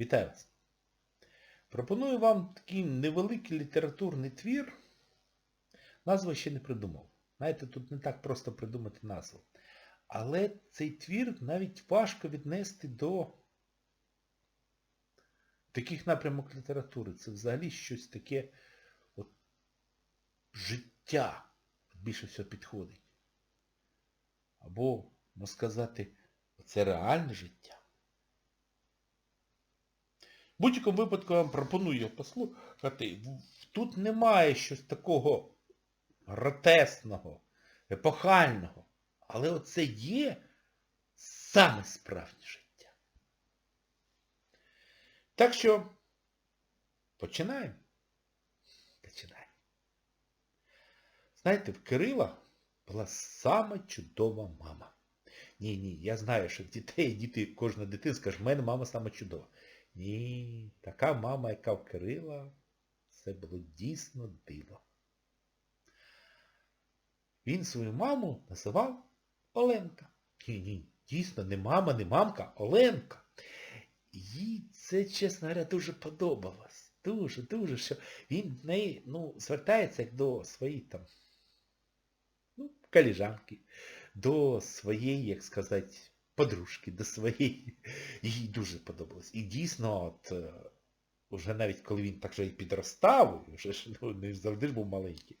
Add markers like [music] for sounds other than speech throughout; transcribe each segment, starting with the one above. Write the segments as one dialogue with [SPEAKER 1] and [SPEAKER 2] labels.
[SPEAKER 1] Вітаю вас! Пропоную вам такий невеликий літературний твір. Назву ще не придумав. Знаєте, тут не так просто придумати назву. Але цей твір навіть важко віднести до таких напрямок літератури. Це взагалі щось таке от, життя більше всього підходить. Або, можна сказати, це реальне життя. В будь-якому випадку я вам пропоную послухати. Тут немає щось такого гротесного, епохального. Але оце є саме справжнє життя. Так що починаємо. Знаєте, в Кирила була сама чудова мама. Ні, ні, я знаю, що дітей, діти, кожна дитина скаже, в мене мама сама чудова. Ні, така мама, яка в Кирила, це було дійсно диво. Він свою маму називав Оленка. Ні, ні, дійсно, не мама, не мамка, Оленка. Їй це, чесно говоря, дуже подобалось. Дуже, дуже, що він в неї, ну, звертається як до своєї там, ну, коліжанки, до своєї, як сказати, подружки, до своєї. Їй дуже подобалось. І дійсно, от, е, уже навіть коли він так же і підростав, вже ж ну, не завжди ж був маленький,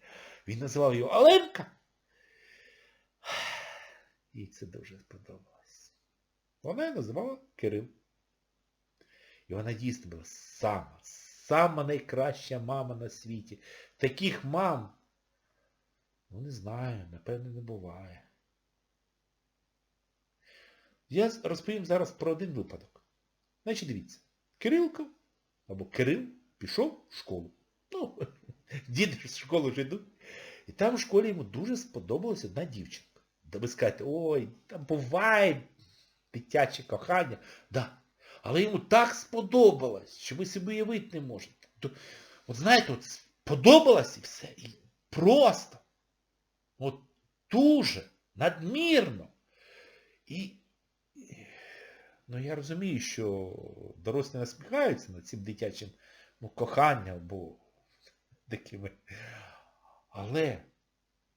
[SPEAKER 1] він називав його Оленка. Їй це дуже сподобалось. Вона її називала Кирил. І вона дійсно була сама, сама найкраща мама на світі. Таких мам, ну не знаю, напевно, не буває. Я розповім зараз про один випадок. Значить, дивіться, Кирилко, або Кирил, пішов в школу. Ну, [laughs] діти ж в школу вже йдуть. І там в школі йому дуже сподобалась одна дівчинка. Да ви скажете, ой, там буває дитяче кохання. Да. Але йому так сподобалось, що ви собі уявити не можете. От знаєте, от сподобалось і все. І просто. От дуже, надмірно. І Ну я розумію, що дорослі насміхаються над цим дитячим ну, коханням або такими. Але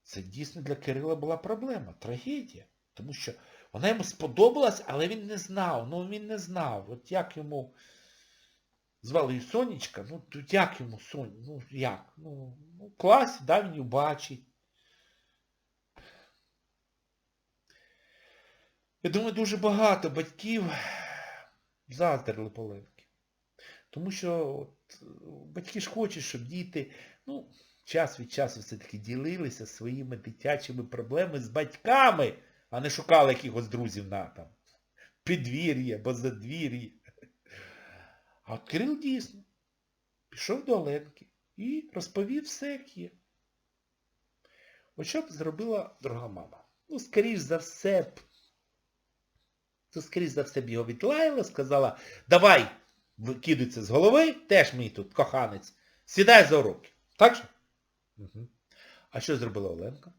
[SPEAKER 1] це дійсно для Кирила була проблема, трагедія. Тому що вона йому сподобалась, але він не знав. Ну він не знав. От як йому звали її Сонечка, ну як йому Сонь, ну як? Ну, ну в класі, да, він її бачить. Я думаю, дуже багато батьків заздрили Поленки. Тому що от, батьки ж хочуть, щоб діти, ну, час від часу все-таки ділилися своїми дитячими проблемами з батьками, а не шукали якихось друзів на там підвір'я задвір'я. А от Кирил дійсно пішов до Оленки і розповів все, як є. От що б зробила дорога мама? Ну, скоріш за все то, скоріш за все б його відлаяла, сказала, давай, викидуйся з голови, теж мій тут коханець, сідай за уроки. Так же? Угу. А що зробила Оленка?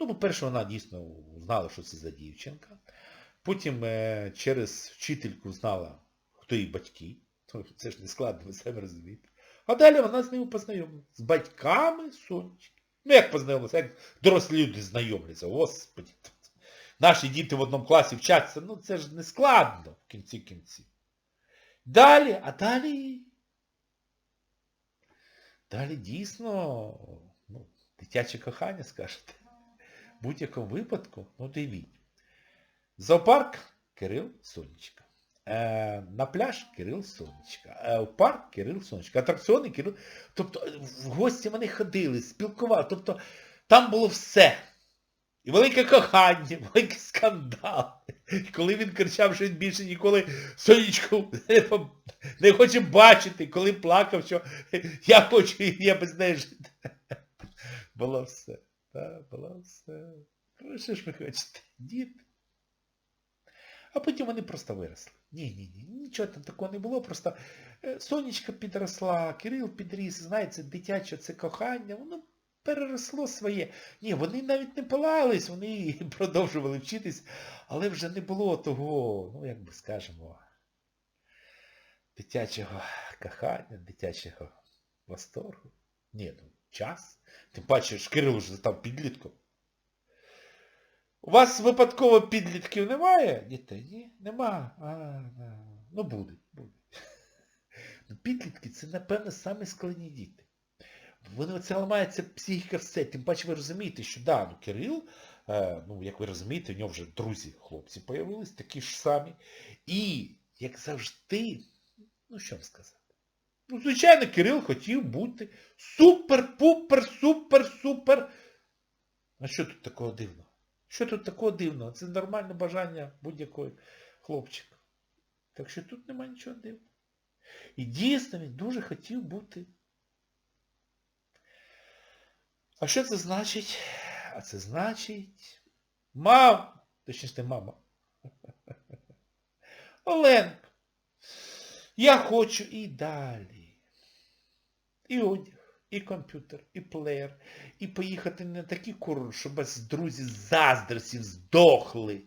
[SPEAKER 1] Ну, по-перше, вона дійсно знала, що це за дівчинка. Потім е, через вчительку знала, хто її батьки. Це ж не складно, ви самі розумієте. А далі вона з ними познайомилася. З батьками сонечки. Ну як познайомилася, як дорослі люди знайомляться. Господи. Наші діти в одному класі вчаться, ну це ж не складно в кінці кінці. Далі, а далі... Далі дійсно, ну, дитяче кохання, скажете. В будь-якому випадку, ну дивіть. Зоопарк Кирил Сонечка. Е, на пляж Кирил Сонечка. Е, в парк Кирил Сонечка. Атракціони Кирил. Тобто в гості вони ходили, спілкували. Тобто там було все. І велике кохання, [laughs] великий скандал. Коли він кричав, що він більше ніколи сонечку не, хоче бачити, коли плакав, що я хочу, я без неї жити. [laughs] Було все. Так, було все. Ну, що ж ви хочете? Діти. А потім вони просто виросли. Ні-ні-ні, нічого там такого не було, просто е, сонечка підросла, Кирил підріс, знаєте, дитяче це кохання, воно переросло своє. Ні, вони навіть не палались, вони [laughs] продовжували вчитись, але вже не було того, ну як би скажемо, дитячого кохання, дитячого восторгу. Ні, ну, час. Тим паче, ж Кирил вже став підлітком. У вас випадково підлітків немає? Дітей? Ні, нема. А, ну буде, буде. [laughs] Ну, підлітки це, напевно, самі складні діти. Вони оце ламається психіка все. Тим паче ви розумієте, що да, ну Кирил, е, ну як ви розумієте, у нього вже друзі, хлопці появились, такі ж самі. І, як завжди, ну що вам сказати? Ну, звичайно, Кирил хотів бути супер-пупер, супер-супер. А що тут такого дивного? Що тут такого дивного? Це нормальне бажання будь-якого хлопчика. Так що тут немає нічого дивного. І дійсно він дуже хотів бути. А що це значить? А це значить... Мам! Точніше, не мама. [laughs] Оленка. Я хочу і далі. І одяг, і комп'ютер, і плеєр, і поїхати на такий курорт, щоб без друзів заздросів здохли.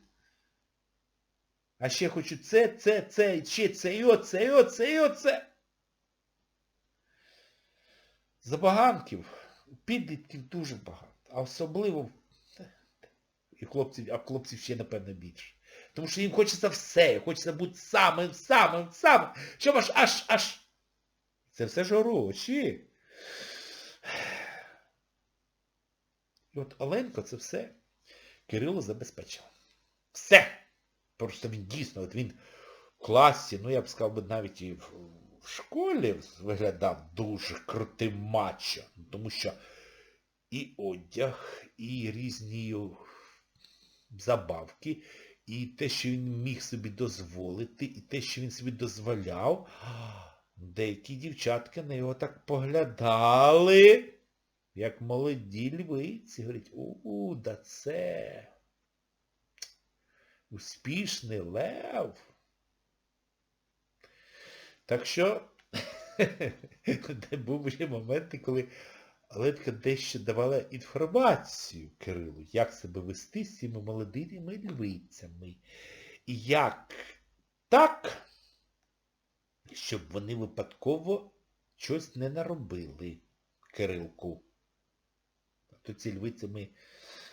[SPEAKER 1] А ще хочу це, це, це, і ще це, і оце, і оце, і оце. Забаганків, підлітків дуже багато. А особливо і хлопців, а хлопців ще, напевно, більше. Тому що їм хочеться все, хочеться бути самим, самим, самим. Щоб аж, аж, аж. Це все ж гроші. І от Оленко це все Кирило забезпечив. Все! Просто він дійсно, от він в класі, ну я б сказав би навіть і в, в школі виглядав дуже крутим мачо. Тому що і одяг, і різні забавки, і те, що він міг собі дозволити, і те, що він собі дозволяв, деякі дівчатки на його так поглядали, як молоді львиці. Говорять, у, да це успішний лев. Так що [laughs] був ще моменти, коли Оленка дещо давала інформацію Кирилу, як себе вести з цими молодими львицями. І як так, щоб вони випадково щось не наробили Кирилку. То ці львицями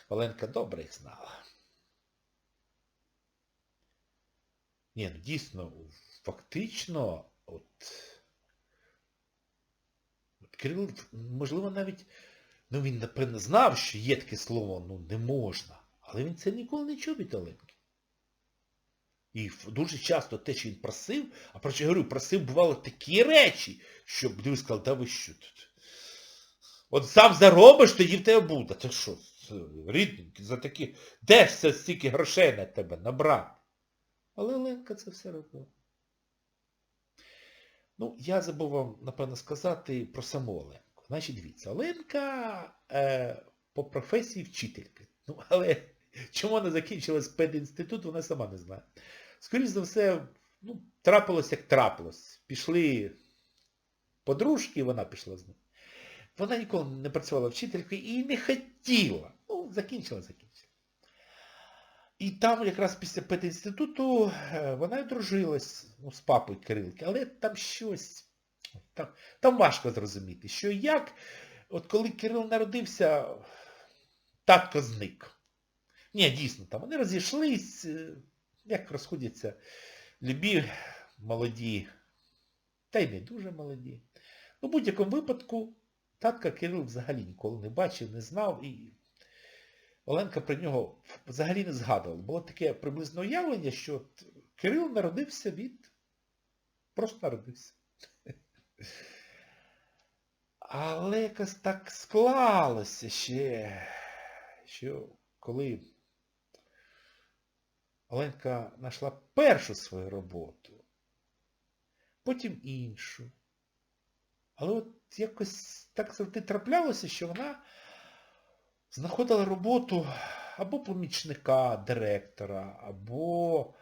[SPEAKER 1] Оленка добре їх знала. Ні, ну дійсно, фактично, от... Кирил, можливо, навіть, ну він, напевно, знав, що є таке слово, ну, не можна. Але він це ніколи не чув від Оленки. І дуже часто те, що він просив, а про що я говорю, просив, бувало, такі речі, що люди сказали, да ви що тут? От сам заробиш, тоді в тебе буде. Ти що, рідненький, за такі, де все стільки грошей на тебе набрати? Але Оленка це все робила. Ну, я забув вам, напевно, сказати про саму Оленку. Значить, дивіться, Оленка е, по професії вчителька. Ну, але чому вона закінчила педінститут, вона сама не знає. Скоріше за все, ну, трапилось, як трапилось. Пішли подружки, вона пішла з ним. Вона ніколи не працювала вчителькою і не хотіла. Ну, закінчила, закінчила. І там якраз після педінституту вона й дружилась ну, з папою Кирилки, але там щось, там, там важко зрозуміти, що як, от коли Кирил народився, татко зник. Ні, дійсно, там вони розійшлись, як розходяться любі молоді, та й не дуже молоді. У будь-якому випадку татка Кирил взагалі ніколи не бачив, не знав і Оленка про нього взагалі не згадувала. Було таке приблизне уявлення, що Кирил народився від... Просто народився. Але якось так склалося ще, що коли Оленка знайшла першу свою роботу, потім іншу. Але от якось так завжди траплялося, що вона знаходила роботу або помічника директора, або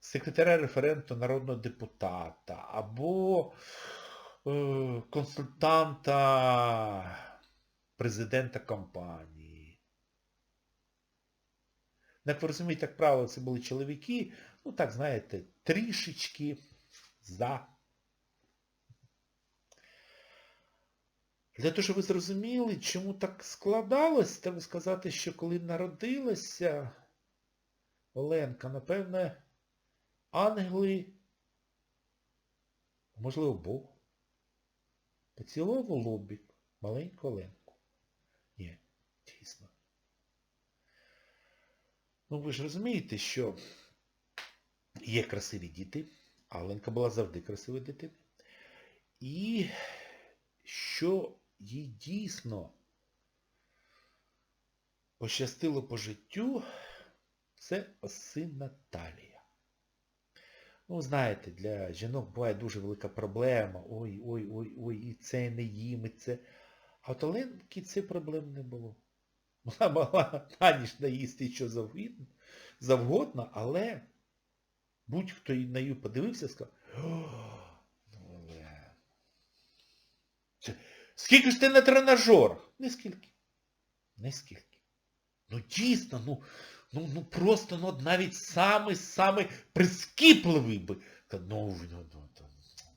[SPEAKER 1] секретаря референту народного депутата, або е, консультанта президента компанії. Як ви розумієте, як правило, це були чоловіки, ну так, знаєте, трішечки за Для того, щоб ви зрозуміли, чому так складалось, треба сказати, що коли народилася Оленка, напевне, ангели, можливо, Бог, поцілував у маленьку Оленку. Ні, дійсно. Ну ви ж розумієте, що є красиві діти, а Оленка була завжди красивою дитиною. І що їй дійсно пощастило по життю, це осинна талія. Ну, знаєте, для жінок буває дуже велика проблема. Ой, ой, ой, ой, і це не їм, і це. А от Оленки це проблем не було. Вона могла на ніч наїсти що завгодно, але будь-хто на неї подивився, сказав, «О, ну, Олен, це- Скільки ж ти на тренажерах? Нескільки. Нескільки. Ну дійсно, ну, ну, ну просто ну, навіть самий прискіпливий би. Та ну, ну, ну, ну,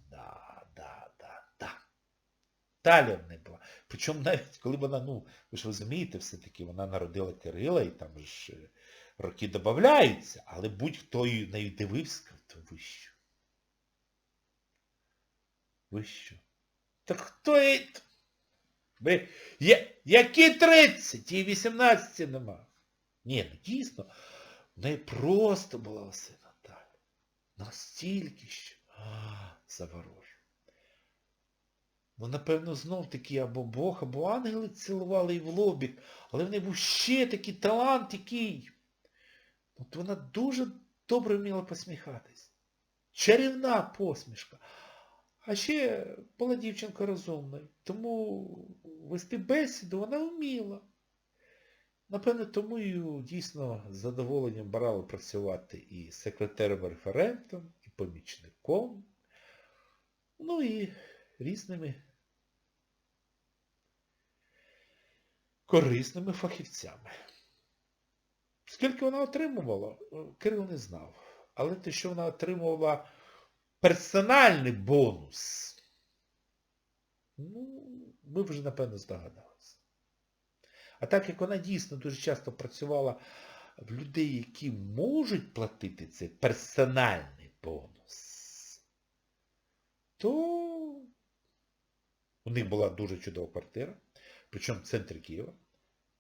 [SPEAKER 1] да, да, да, да. Талія в неї була. Причому навіть коли вона, ну, ви ж розумієте, все-таки вона народила Кирила, і там ж е, роки додаються, але будь-хто нею дивився, то ви що? Ви що? Так хто і... Ви... Я... Які 30? І 18 нема. Ні, ну дійсно, в неї просто була осина талія. Настільки що. Заворожу. Ну, напевно, знов таки або Бог, або ангели цілували її в лобік, але в неї був ще такий талант, який. От вона дуже добре вміла посміхатись. Чарівна посмішка. А ще була дівчинка розумною, тому вести бесіду вона вміла. Напевно, тому її дійсно з задоволенням брали працювати і секретарем-референтом, і помічником, ну і різними корисними фахівцями. Скільки вона отримувала, Кирил не знав. Але те, що вона отримувала персональний бонус, ну, ви вже, напевно, здогадалися. А так як вона дійсно дуже часто працювала в людей, які можуть платити цей персональний бонус, то у них була дуже чудова квартира, причому в центрі Києва,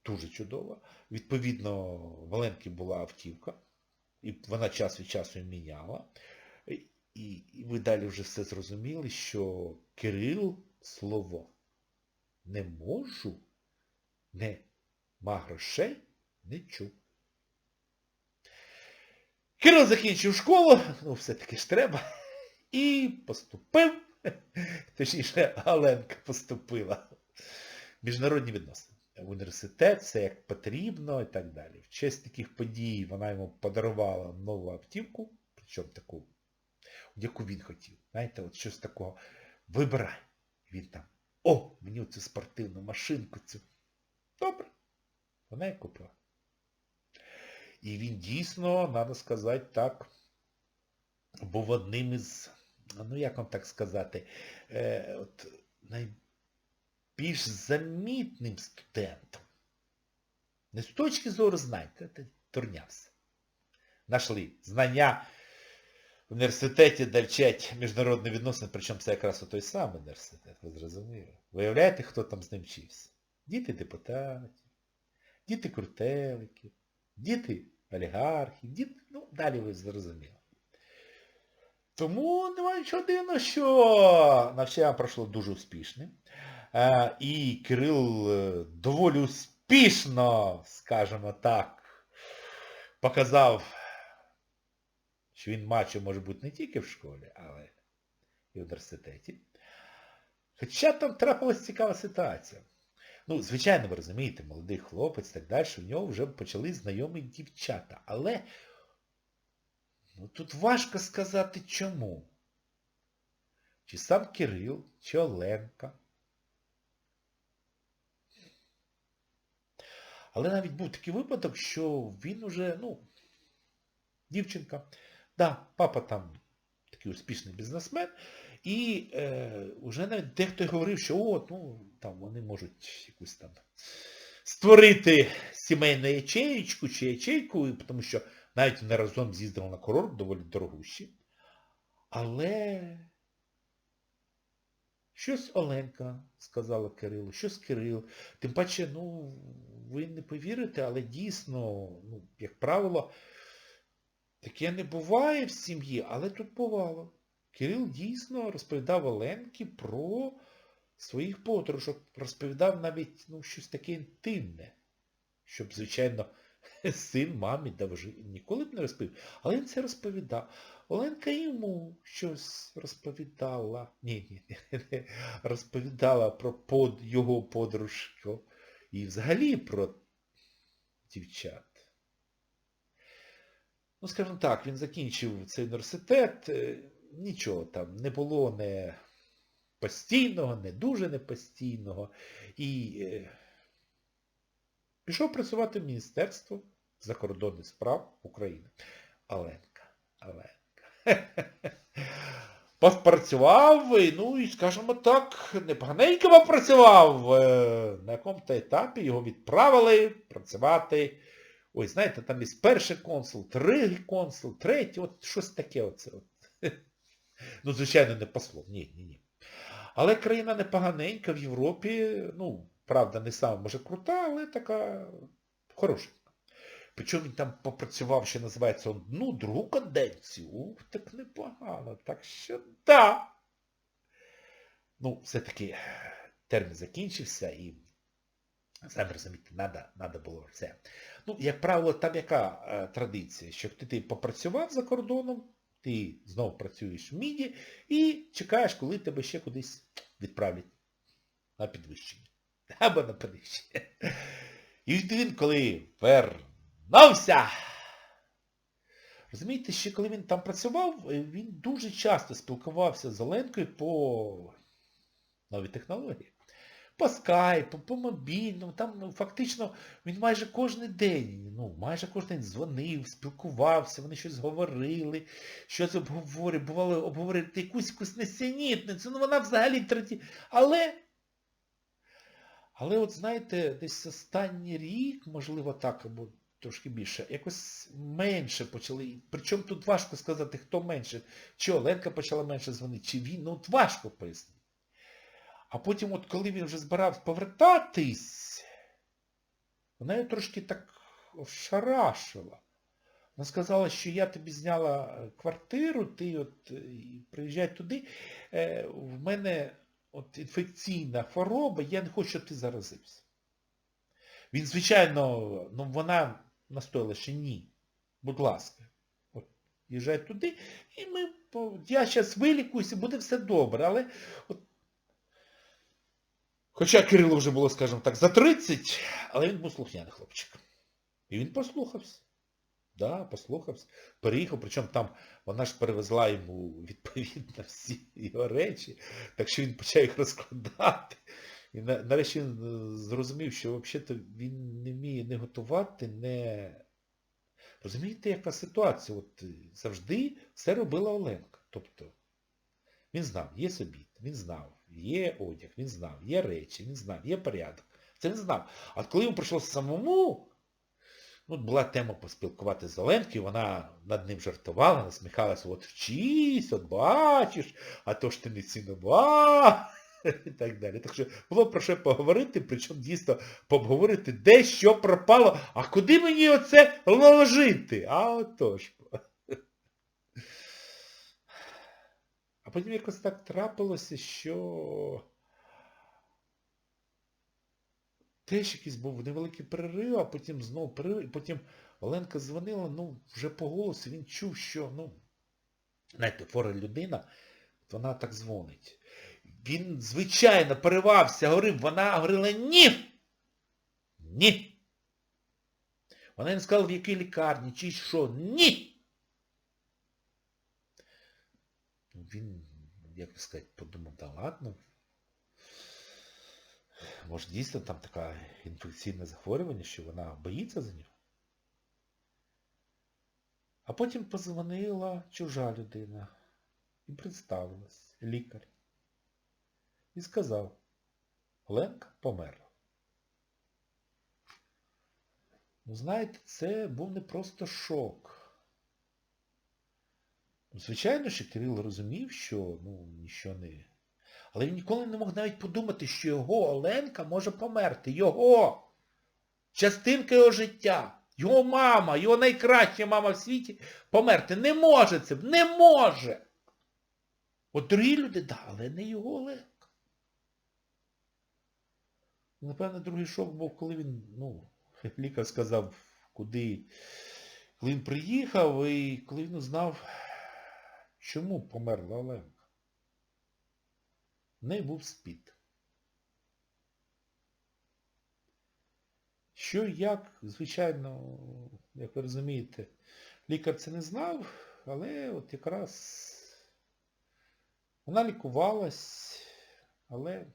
[SPEAKER 1] дуже чудова. Відповідно, в Оленки була автівка, і вона час від часу міняла. І, ви далі вже все зрозуміли, що Кирил слово не можу, не ма грошей не чув. Кирил закінчив школу, ну все-таки ж треба, [laughs] і поступив, [laughs] точніше, Оленка поступила. Міжнародні відносини. Університет, все як потрібно і так далі. В честь таких подій вона йому подарувала нову автівку, причому таку, яку він хотів. Знаєте, от щось такого. Вибирай. Він там, о, мені оцю спортивну машинку цю. Добре. Вона і купила. І він дійсно, треба сказати так, був одним із, ну як вам так сказати, е, от, найбільш замітним студентом. Не з точки зору знань, турнявся. Нашли знання в університеті, де вчать міжнародні відносини, причому це якраз той самий університет, ви зрозуміли. Виявляєте, хто там з ним вчився? Діти депутатів, діти крутеликів, діти олігархів, діти, ну, далі ви зрозуміли. Тому немає нічого дивного, що навчання пройшло дуже успішним. Е, І Кирил е, доволі успішно, скажімо так, показав, що він мачо може бути не тільки в школі, але і в університеті. Хоча там трапилась цікава ситуація. Ну, звичайно, ви розумієте, молодий хлопець і так далі, в нього вже почали знайомі дівчата. Але ну, тут важко сказати чому. Чи сам Кирил, чи Оленка. Але навіть був такий випадок, що він уже, ну, дівчинка, да, папа там такий успішний бізнесмен. І е, вже навіть дехто говорив, що от, ну, там вони можуть якусь там створити сімейну ячеєчку чи ячейку, тому що навіть вони разом з'їздили на курорт, доволі дорогущі. Але щось Оленка сказала Кирилу, щось Кирил. Тим паче, ну, ви не повірите, але дійсно, ну, як правило, таке не буває в сім'ї, але тут бувало. Кирил дійсно розповідав Оленки про своїх подружок, розповідав навіть ну, щось таке інтимне, щоб, звичайно, [laughs] син мамі давжи ніколи б не розповів. Але він це розповідав. Оленка йому щось розповідала. Ні, ні, [laughs] не розповідала про под, його подружку і взагалі про дівчат. Ну, скажімо так, він закінчив цей університет, е, нічого там не було не постійного, не дуже непостійного. І е, пішов працювати в Міністерство закордонних справ України. Оленка, Оленка. [laughs] Попрацював, ну і, скажімо так, непоганенько попрацював. Е, На якому-то етапі його відправили працювати. Ой, знаєте, там є перший консул, другий консул, третій, от щось таке оце. От. [laughs] Ну, звичайно, не послом. Ні, ні, ні. Але країна непоганенька в Європі, ну, правда, не саме, може, крута, але така хорошенька. Причому він там попрацював, що називається, одну, другу каденцію. Ух, так непогано. Так що да. Ну, все-таки термін закінчився і, самі розумієте, надо, надо було все. Ну, як правило, там яка е, традиція, що ти, ти попрацював за кордоном, ти знову працюєш в МІДі і чекаєш, коли тебе ще кудись відправлять на підвищення. [laughs] Або на підвищення. І він, коли вернувся, розумієте, ще коли він там працював, він дуже часто спілкувався з Оленкою по новій технології. По скайпу, по мобільному, там ну, фактично він майже кожен день, ну, майже кожен день дзвонив, спілкувався, вони щось говорили, щось обговорювали, бувало обговорити якусь якусь несенітницю, ну вона взагалі треті. Але, але от знаєте, десь останній рік, можливо так, або трошки більше, якось менше почали. Причому тут важко сказати, хто менше. Чи Оленка почала менше дзвонити, чи він, ну от важко пояснити. А потім, от коли він вже збирався повертатись, вона його трошки так ошарашила. Вона сказала, що я тобі зняла квартиру, ти от приїжджай туди. Е, в мене от інфекційна хвороба, я не хочу, щоб ти заразився. Він, звичайно, ну вона настояла, що ні. Будь ласка, от, їжджай туди, і ми, я зараз вилікуюся, буде все добре. Але от Хоча Кирилу вже було, скажімо так, за 30, але він був слухняний хлопчик. І він послухався. Да, послухався. Переїхав, причому там вона ж перевезла йому відповідно всі його речі, так що він почав їх розкладати. І нарешті він зрозумів, що взагалі він не вміє не готувати, не... Розумієте, яка ситуація? От завжди все робила Оленка. Тобто, він знав, є обід, він знав. Є одяг, він знав, є речі, він знав, є порядок. Це він знав. А коли йому прийшлося самому, ну, була тема поспілкуватися з Оленкою, вона над ним жартувала, насміхалася, от вчись, от бачиш, а то ж ти не цінова. І так далі. Так що було про що поговорити, причому дійсно поговорити, де що пропало, а куди мені оце ложити? А отож. Потім якось так трапилося, що теж якийсь був невеликий перерив, а потім знову перерив, і потім Оленка дзвонила, ну, вже по голосу він чув, що, ну, знаєте, фора людина, вона так дзвонить. Він, звичайно, переривався, говорив, вона говорила ні. Ні. Вона не сказала, в якій лікарні, чи що. Ні. Він, як сказати, подумав, да ладно. Може дійсно там таке інфекційне захворювання, що вона боїться за нього. А потім позвонила чужа людина. і представилась лікар. І сказав, Оленка померла. Ну, знаєте, це був не просто шок. Ну, Звичайно, що Кирил розумів, що ну, нічого не... Але він ніколи не мог навіть подумати, що його Оленка може померти. Його! Частинка його життя. Його мама, його найкраща мама в світі померти. Не може це, не може. От другі люди, да, але не його Оленка. Напевно, другий шок був, коли він, ну, лікар сказав, куди. Коли він приїхав і коли він узнав, чому померла Оленка. В був спід. Що як, звичайно, як ви розумієте, лікар це не знав, але от якраз вона лікувалась, але,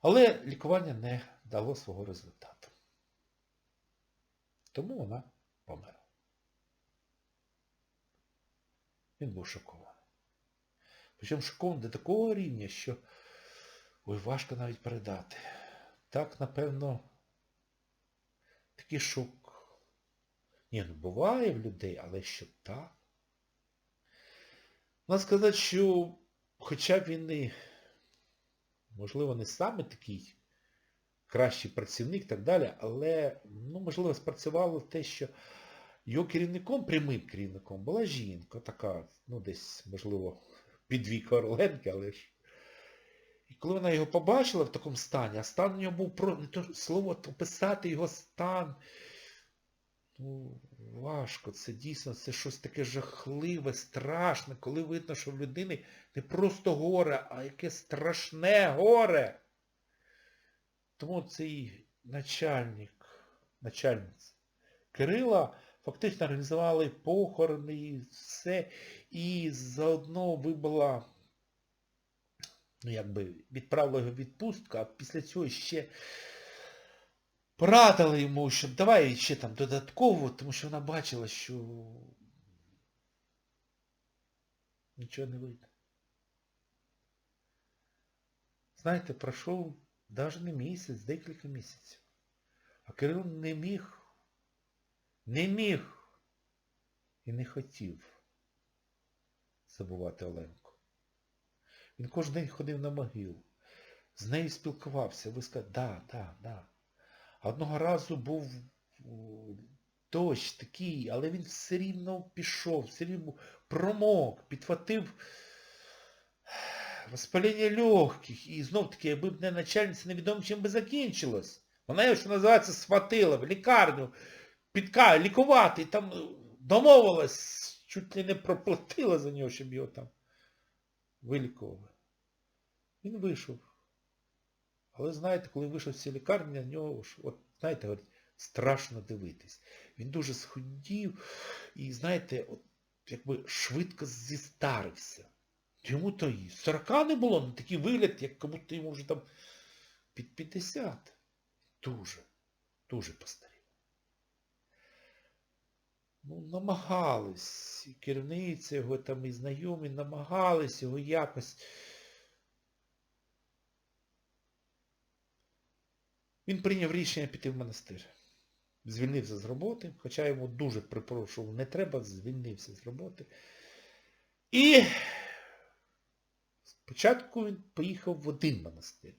[SPEAKER 1] але лікування не дало свого результату. Тому вона померла. Він був шокований. Причому шокований до такого рівня, що ой, важко навіть передати. Так, напевно, такий шок. Ні, ну буває в людей, але що так. Можна сказати, що хоча б він і, можливо, не саме такий кращий працівник і так далі, але, ну, можливо, спрацювало те, що його керівником, прямим керівником, була жінка така, ну, десь, можливо, під вік Орленки, але ж. І коли вона його побачила в такому стані, а стан у нього був про то слово описати його стан. Ну, важко, це дійсно, це щось таке жахливе, страшне, коли видно, що в людини не просто горе, а яке страшне горе. Тому цей начальник, начальниця Кирила фактично організували похорони все, і заодно вибула, ну якби відправила його відпустку, а після цього ще порадили йому, що давай ще там додатково, тому що вона бачила, що нічого не вийде. Знаєте, пройшов навіть не місяць, декілька місяців. А Кирил не міг, не міг і не хотів забувати Оленку. Він кожен день ходив на могилу, з нею спілкувався, ви сказали, да, да, да. Одного разу був дощ такий, але він все рівно пішов, все рівно промок, підхватив воспалення легких. І знов таки, якби б не начальниця, невідомо чим би закінчилось. Вона його, що називається, схватила в лікарню, підка, лікувати, там е, домовилась, чуть ли не проплатила за нього, щоб його там вилікували. Він вийшов. Але знаєте, коли вийшов з цієї лікарні, на нього, от, знаєте, говорить, страшно дивитись. Він дуже схудів і, знаєте, от, якби швидко зістарився. Йому то і 40 не було, але такий вигляд, як будто йому вже там під 50. Дуже, дуже постарів. Ну, намагались, керівниця його там, і знайомі намагались його якось. Він прийняв рішення піти в монастир. Звільнився з роботи, хоча йому дуже припрошував, не треба, звільнився з роботи. І спочатку він поїхав в один монастир.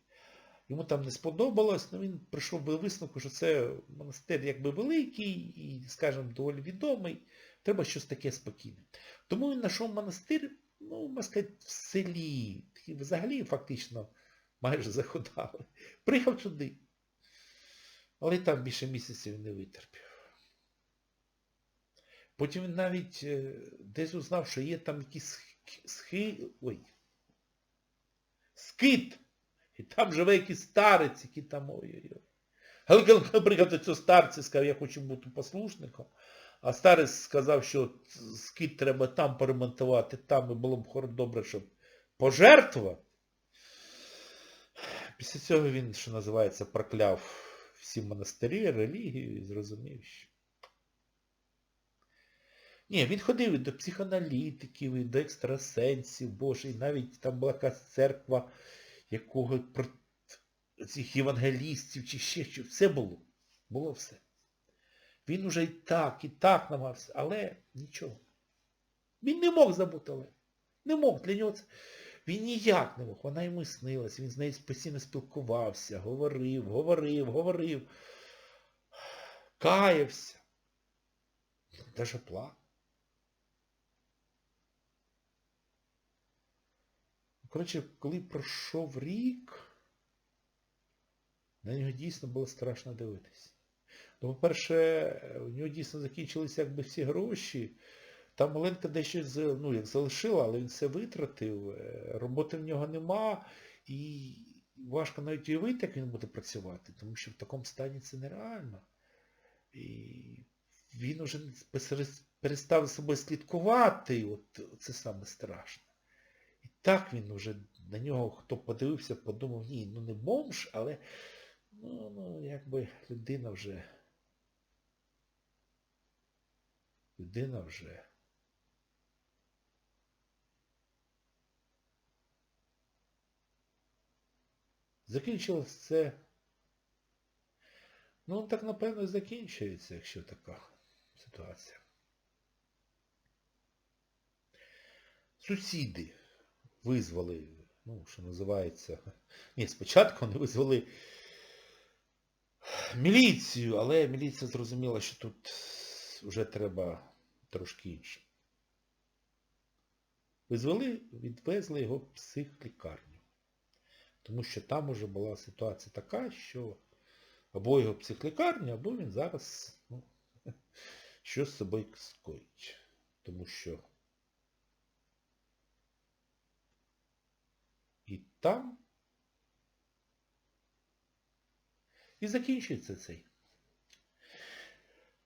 [SPEAKER 1] Йому там не сподобалось, але він прийшов до висновку, що це монастир якби великий і, скажімо, доволі відомий. Треба щось таке спокійне. Тому він знайшов монастир, ну, можна сказати, в селі. Взагалі фактично майже заходали. Приїхав туди. Але там більше місяців не витерпів. Потім він навіть е, десь узнав, що є там якісь схи... Ой. Скит. І там живе якийсь старець, який там ой-ой-ой. Але коли, наприклад, цього старця сказав, я хочу бути послушником, а старець сказав, що скит треба там поремонтувати, там і було б добре, щоб пожертвувати. Після цього він, що називається, прокляв всі монастирі, релігію і зрозумів, що Ні, він ходив і до психоаналітиків, і до екстрасенсів, боже, і навіть там була якась церква якого про цих євангелістів чи ще що. Все було. Було все. Він уже і так, і так намагався, але нічого. Він не мог забути Олегу. Не мог. Для нього це... Він ніяк не мог. Вона йому снилась. Він з нею постійно спілкувався, говорив, говорив, говорив. Каявся. Даже плакав. Коротше, коли пройшов рік, на нього дійсно було страшно дивитися. Ну, по-перше, у нього дійсно закінчилися якби всі гроші. Там маленька дещо ну, як залишила, але він все витратив. е, Роботи в нього нема. І важко навіть уявити, як він буде працювати, тому що в такому стані це нереально. І він уже перестав за собою слідкувати, от це саме страшне. Так він уже на нього, хто подивився, подумав, ні, ну не бомж, але ну, ну якби людина вже. Людина вже. Закінчилось це. Ну, так напевно і закінчується, якщо така ситуація. Сусіди визвали, ну, що називається. [laughs] Ні, спочатку вони визвали міліцію, але міліція зрозуміла, що тут вже треба трошки інше. Визвали, відвезли його в психлікарню. Тому що там уже була ситуація така, що або його в психлікарню, або він зараз ну, [laughs] що з собою скоїть. Тому що і там і закінчується цей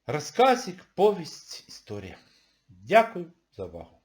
[SPEAKER 1] розказик, повість, історія. Дякую за увагу.